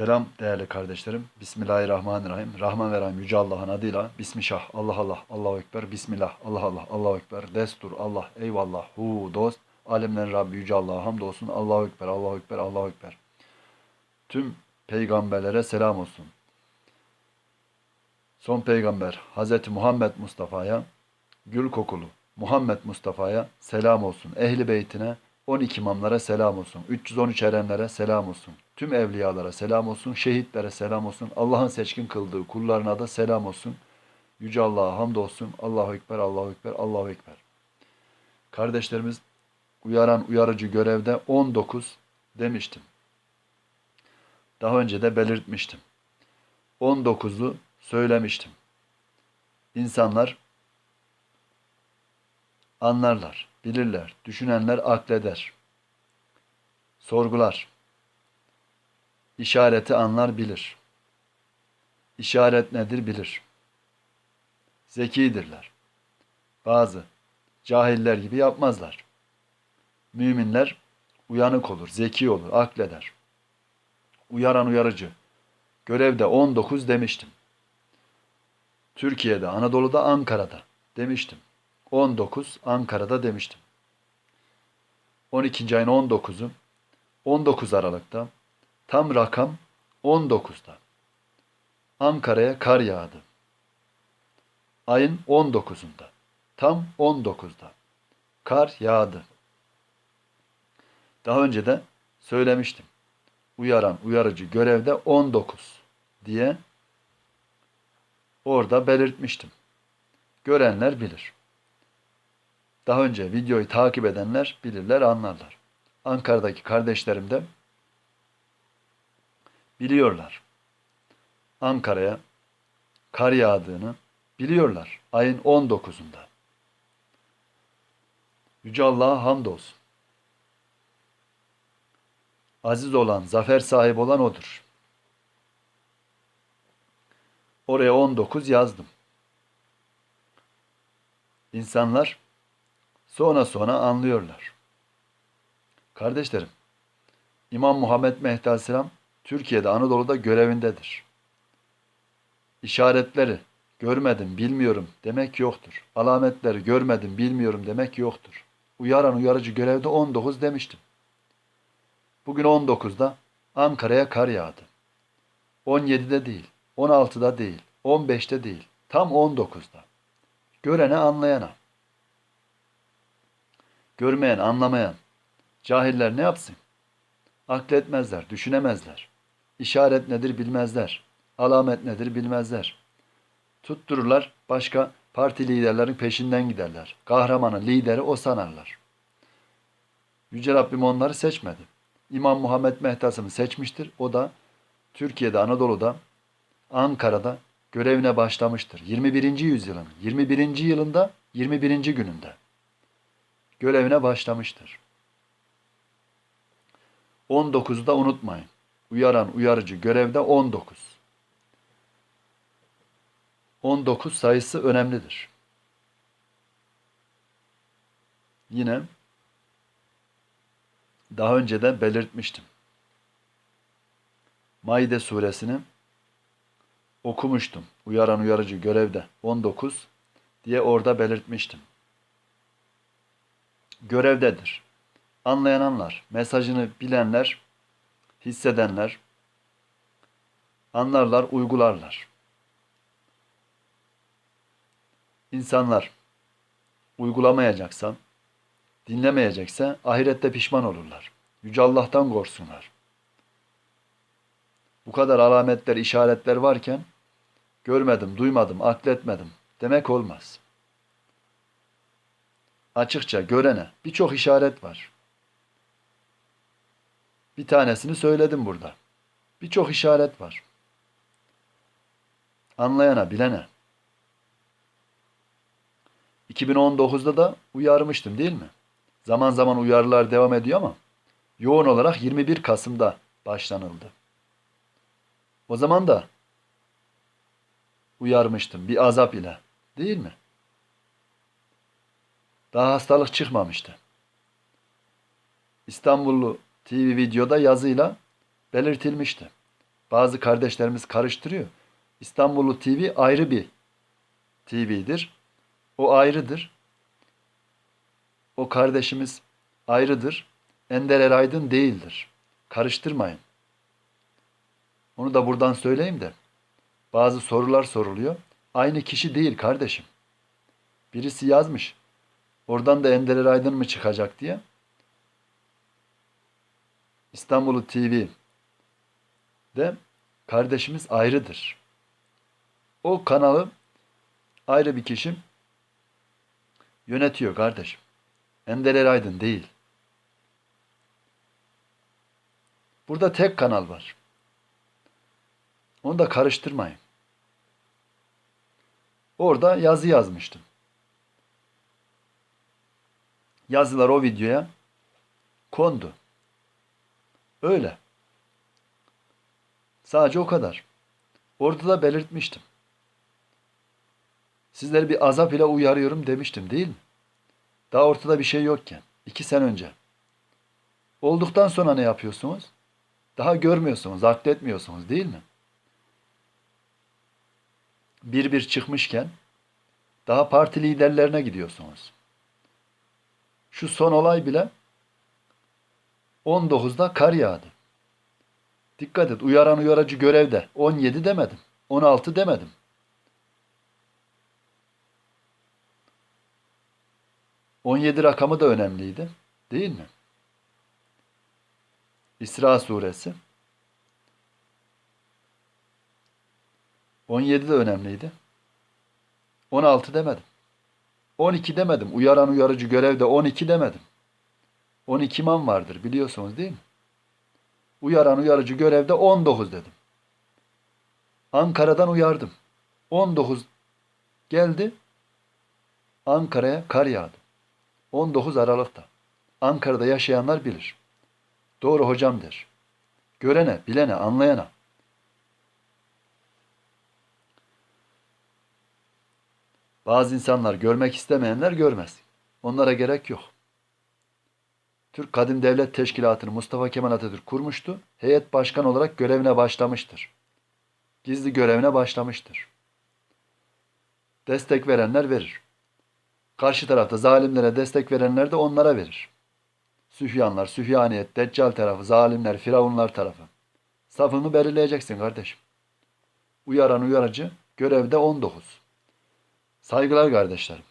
Selam değerli kardeşlerim. Bismillahirrahmanirrahim. Rahman ve Rahim Yüce Allah'ın adıyla. Bismillah. Allah Allah. Allahu Ekber. Bismillah. Allah Allah. Allahu Ekber. Destur. Allah. Eyvallah. Hu. Dost. Alemlerin Rabbi Yüce Allah'a hamdolsun. Allahu Ekber. Allahu Ekber. Allahu Ekber. Tüm peygamberlere selam olsun. Son peygamber Hazreti Muhammed Mustafa'ya, gül kokulu Muhammed Mustafa'ya selam olsun. Ehli beytine, 12 imamlara selam olsun. 313 erenlere selam olsun. Tüm evliyalara selam olsun. Şehitlere selam olsun. Allah'ın seçkin kıldığı kullarına da selam olsun. Yüce Allah'a hamdolsun. Allahu Ekber, Allahu Ekber, Allahu Ekber. Kardeşlerimiz uyaran uyarıcı görevde 19 demiştim. Daha önce de belirtmiştim. 19'u söylemiştim. İnsanlar anlarlar, bilirler, düşünenler akleder, sorgular, işareti anlar bilir. İşaret nedir bilir. Zekidirler. Bazı cahiller gibi yapmazlar. Müminler uyanık olur, zeki olur, akleder. Uyaran uyarıcı. Görevde 19 demiştim. Türkiye'de, Anadolu'da, Ankara'da demiştim. 19 Ankara'da demiştim. 12. ayın 19'u 19 Aralık'ta tam rakam 19'da Ankara'ya kar yağdı. Ayın 19'unda tam 19'da kar yağdı. Daha önce de söylemiştim. Uyaran uyarıcı görevde 19 diye orada belirtmiştim. Görenler bilir. Daha önce videoyu takip edenler bilirler, anlarlar. Ankara'daki kardeşlerim de biliyorlar. Ankara'ya kar yağdığını biliyorlar. Ayın 19'unda. Yüce Allah'a hamdolsun. Aziz olan, zafer sahibi olan odur. Oraya 19 yazdım. İnsanlar sonra sonra anlıyorlar. Kardeşlerim, İmam Muhammed Mehdi Aleyhisselam Türkiye'de Anadolu'da görevindedir. İşaretleri görmedim, bilmiyorum demek yoktur. Alametleri görmedim, bilmiyorum demek yoktur. Uyaran uyarıcı görevde 19 demiştim. Bugün 19'da Ankara'ya kar yağdı. 17'de değil, 16'da değil, 15'te değil, tam 19'da. Görene anlayana. Görmeyen, anlamayan, cahiller ne yapsın? Akletmezler, düşünemezler. İşaret nedir bilmezler. Alamet nedir bilmezler. Tuttururlar, başka parti liderlerin peşinden giderler. Kahramanı, lideri o sanarlar. Yüce Rabbim onları seçmedi. İmam Muhammed Mehtas'ını seçmiştir. O da Türkiye'de, Anadolu'da, Ankara'da görevine başlamıştır. 21. yüzyılın 21. yılında 21. gününde görevine başlamıştır. 19'u da unutmayın. Uyaran uyarıcı görevde 19. 19 sayısı önemlidir. Yine daha önce de belirtmiştim. Maide suresini okumuştum. Uyaran uyarıcı görevde 19 diye orada belirtmiştim. Görevdedir. Anlayan anlar, mesajını bilenler, hissedenler anlarlar, uygularlar. İnsanlar uygulamayacaksa, dinlemeyecekse ahirette pişman olurlar. Yüce Allah'tan korksunlar. Bu kadar alametler, işaretler varken görmedim, duymadım, akletmedim demek olmaz. Açıkça görene birçok işaret var. Bir tanesini söyledim burada. Birçok işaret var. Anlayana, bilene. 2019'da da uyarmıştım değil mi? Zaman zaman uyarılar devam ediyor ama yoğun olarak 21 Kasım'da başlanıldı. O zaman da uyarmıştım bir azap ile. Değil mi? Daha hastalık çıkmamıştı. İstanbullu TV videoda yazıyla belirtilmişti. Bazı kardeşlerimiz karıştırıyor. İstanbullu TV ayrı bir TV'dir. O ayrıdır. O kardeşimiz ayrıdır. Ender Eraydın değildir. Karıştırmayın. Onu da buradan söyleyeyim de. Bazı sorular soruluyor. Aynı kişi değil kardeşim. Birisi yazmış. Oradan da Ender Eraydın mı çıkacak diye. İstanbul'u TV de kardeşimiz ayrıdır. O kanalı ayrı bir kişi yönetiyor kardeşim. Ender Eraydın değil. Burada tek kanal var. Onu da karıştırmayın. Orada yazı yazmıştım. Yazılar o videoya kondu. Öyle. Sadece o kadar. Orada da belirtmiştim. Sizleri bir azap ile uyarıyorum demiştim değil mi? Daha ortada bir şey yokken. iki sene önce. Olduktan sonra ne yapıyorsunuz? Daha görmüyorsunuz, akletmiyorsunuz değil mi? Bir bir çıkmışken daha parti liderlerine gidiyorsunuz. Şu son olay bile 19'da kar yağdı. Dikkat et uyaran uyarıcı görevde 17 demedim. 16 demedim. ...17 rakamı da önemliydi. Değil mi? İsra suresi. 17 de önemliydi. 16 demedim. 12 demedim. Uyaran uyarıcı görevde 12 demedim. 12 imam vardır biliyorsunuz değil mi? Uyaran uyarıcı görevde 19 dedim. Ankara'dan uyardım. 19 geldi. Ankara'ya kar yağdı. 19 Aralık'ta. Ankara'da yaşayanlar bilir. Doğru hocam der. Görene, bilene, anlayana. Bazı insanlar görmek istemeyenler görmez. Onlara gerek yok. Türk Kadim Devlet Teşkilatı'nı Mustafa Kemal Atatürk kurmuştu. Heyet başkan olarak görevine başlamıştır. Gizli görevine başlamıştır. Destek verenler verir. Karşı tarafta zalimlere destek verenler de onlara verir. Süfyanlar, Süfyaniyet, Deccal tarafı, zalimler, Firavunlar tarafı. Safını belirleyeceksin kardeşim. Uyaran uyarıcı, görevde 19. Saygılar kardeşlerim.